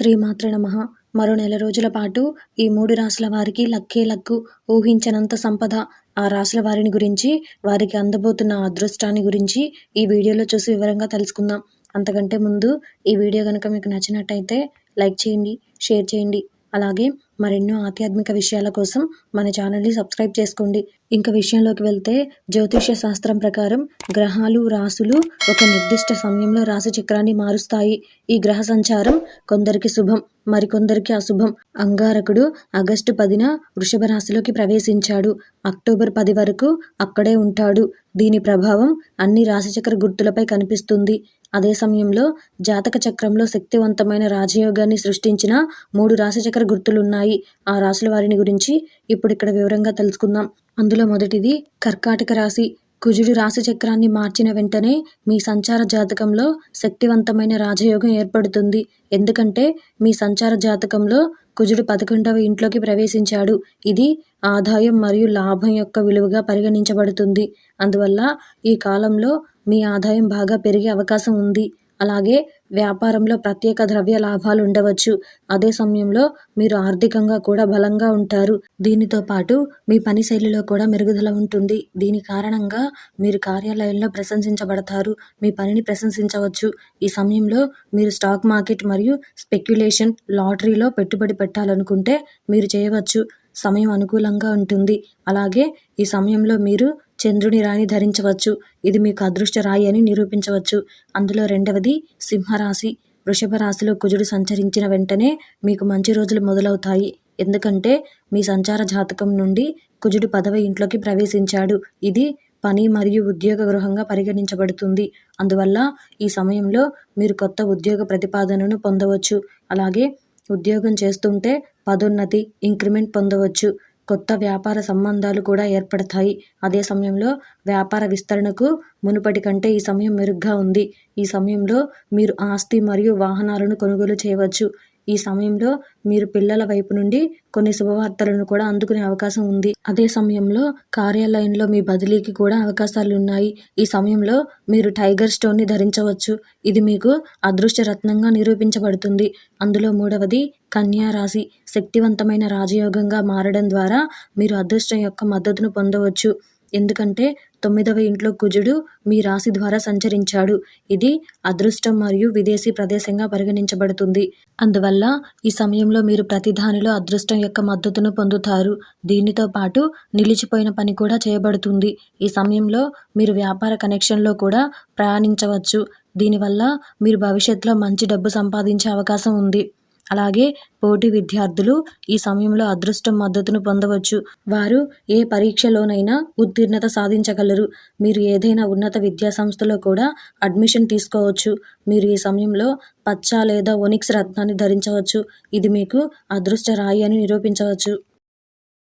శ్రీమాత్ర నమ. మరో నెల రోజుల పాటు ఈ మూడు రాసుల వారికి లక్కే లక్కు ఊహించనంత సంపద. ఆ రాసుల వారిని గురించి వారికి అందబోతున్న అదృష్టాన్ని గురించి ఈ వీడియోలో చూసి వివరంగా తెలుసుకుందాం. అంతకంటే ముందు ఈ వీడియో కనుక మీకు నచ్చినట్టయితే లైక్ చేయండి షేర్ చేయండి. అలాగే మరెన్నో ఆధ్యాత్మిక విషయాల కోసం మన ఛానల్ని సబ్స్క్రైబ్ చేసుకోండి. ఇంకా విషయంలోకి వెళ్తే జ్యోతిష శాస్త్రం ప్రకారం గ్రహాలు రాసులు ఒక నిర్దిష్ట సమయంలో రాశి చక్రాన్ని మారుస్తాయి. ఈ గ్రహ సంచారం కొందరికి శుభం మరికొందరికి అశుభం. అంగారకుడు ఆగస్టు పదిన వృషభ రాశిలోకి ప్రవేశించాడు. అక్టోబర్ పది వరకు అక్కడే ఉంటాడు. దీని ప్రభావం అన్ని రాశిచక్ర గుర్తులపై కనిపిస్తుంది. అదే సమయంలో జాతక చక్రంలో శక్తివంతమైన రాజయోగాన్ని సృష్టించిన మూడు రాశిచక్ర గుర్తులున్నాయి. ఆ రాశుల వారిని గురించి ఇప్పుడు ఇక్కడ వివరంగా తెలుసుకుందాం. అందులో మొదటిది కర్కాటక రాశి. కుజుడు రాశి చక్రాన్ని మార్చిన వెంటనే మీ సంచార జాతకంలో శక్తివంతమైన రాజయోగం ఏర్పడుతుంది. ఎందుకంటే మీ సంచార జాతకంలో కుజుడు పదకొండవ ఇంట్లోకి ప్రవేశించాడు. ఇది ఆదాయం మరియు లాభం యొక్క విలువగా పరిగణించబడుతుంది. అందువల్ల ఈ కాలంలో మీ ఆదాయం బాగా పెరిగే అవకాశం ఉంది. అలాగే వ్యాపారంలో ప్రత్యేక ద్రవ్య లాభాలు ఉండవచ్చు. అదే సమయంలో మీరు ఆర్థికంగా కూడా బలంగా ఉంటారు. దీనితో పాటు మీ పని శైలిలో కూడా మెరుగుదల ఉంటుంది. దీని కారణంగా మీరు కార్యాలయంలో ప్రశంసించబడతారు. మీ పనిని ప్రశంసించవచ్చు. ఈ సమయంలో మీరు స్టాక్ మార్కెట్ మరియు స్పెక్యులేషన్ లాటరీలో పెట్టుబడి పెట్టాలనుకుంటే మీరు చేయవచ్చు. సమయం అనుకూలంగా ఉంటుంది. అలాగే ఈ సమయంలో మీరు చంద్రుని రాయిని ధరించవచ్చు. ఇది మీకు అదృష్ట రాయి అని నిరూపించవచ్చు. అందులో రెండవది సింహరాశి. వృషభ రాశిలో కుజుడు సంచరించిన వెంటనే మీకు మంచి రోజులు మొదలవుతాయి. ఎందుకంటే మీ సంచార జాతకం నుండి కుజుడు పదవ ఇంట్లోకి ప్రవేశించాడు. ఇది పని మరియు ఉద్యోగ గృహంగా పరిగణించబడుతుంది. అందువల్ల ఈ సమయంలో మీరు కొత్త ఉద్యోగ ప్రతిపాదనను పొందవచ్చు. అలాగే ఉద్యోగం చేస్తుంటే పదోన్నతి ఇంక్రిమెంట్ పొందవచ్చు. కొత్త వ్యాపార సంబంధాలు కూడా ఏర్పడతాయి. అదే సమయంలో వ్యాపార విస్తరణకు మునుపటి కంటే ఈ సమయం మెరుగ్గా ఉంది. ఈ సమయంలో మీరు ఆస్తి మరియు వాహనాలను కొనుగోలు చేయవచ్చు. ఈ సమయంలో మీరు పిల్లల వైపు నుండి కొన్ని శుభవార్తలను కూడా అందుకునే అవకాశం ఉంది. అదే సమయంలో కార్యాలయంలో మీ బదిలీకి కూడా అవకాశాలు ఉన్నాయి. ఈ సమయంలో మీరు టైగర్ స్టోన్ని ధరించవచ్చు. ఇది మీకు అదృష్ట రత్నంగా నిరూపించబడుతుంది. అందులో మూడవది కన్యా రాశి. శక్తివంతమైన రాజయోగంగా మారడం ద్వారా మీరు అదృష్టం యొక్క మద్దతును పొందవచ్చు. ఎందుకంటే తొమ్మిదవ ఇంట్లో కుజుడు మీ రాశి ద్వారా సంచరించాడు. ఇది అదృష్టం మరియు విదేశీ ప్రదేశంగా పరిగణించబడుతుంది. అందువల్ల ఈ సమయంలో మీరు ప్రతి దానిలో అదృష్టం యొక్క మద్దతును పొందుతారు. దీనితో పాటు నిలిచిపోయిన పని కూడా చేయబడుతుంది. ఈ సమయంలో మీరు వ్యాపార కనెక్షన్లో కూడా ప్రయాణించవచ్చు. దీనివల్ల మీరు భవిష్యత్తులో మంచి డబ్బు సంపాదించే అవకాశం ఉంది. అలాగే పోటీ విద్యార్థులు ఈ సమయంలో అదృష్టం మద్దతును పొందవచ్చు. వారు ఏ పరీక్షలోనైనా ఉత్తీర్ణత సాధించగలరు. మీరు ఏదైనా ఉన్నత విద్యా సంస్థలో కూడా అడ్మిషన్ తీసుకోవచ్చు. మీరు ఈ సమయంలో పచ్చ లేదా ఒనిక్స్ రత్నాన్ని ధరించవచ్చు. ఇది మీకు అదృష్ట రాయి అని నిరూపించవచ్చు.